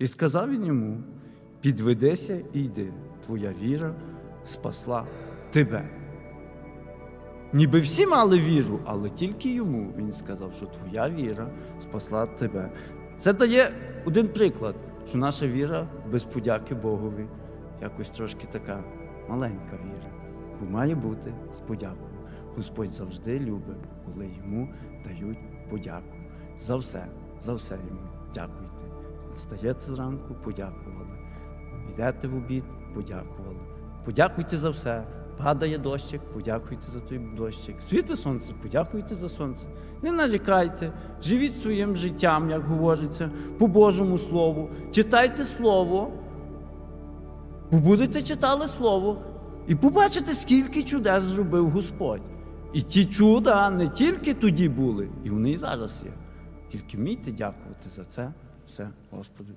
І сказав він йому: підведися і йди, твоя віра спасла тебе. Ніби всі мали віру, але тільки йому він сказав, що твоя віра спасла тебе. Це дає один приклад, що наша віра без подяки Богові якось трошки така маленька віра. Бо має бути з подякою. Господь завжди любить, коли йому дають подяку. За все, за все йому дякуйте. Стаєте зранку, подякували. Йдете в обід, подякували. Подякуйте за все. Падає дощик, подякуйте за той дощик. Світе сонце, подякуйте за сонце. Не нарікайте, живіть своїм життям, як говориться, по Божому Слову. Читайте Слово, бо будете читали Слово і побачите, скільки чудес зробив Господь. І ті чуда не тільки тоді були, і вони і зараз є. Тільки вмійте дякувати за це все Господові.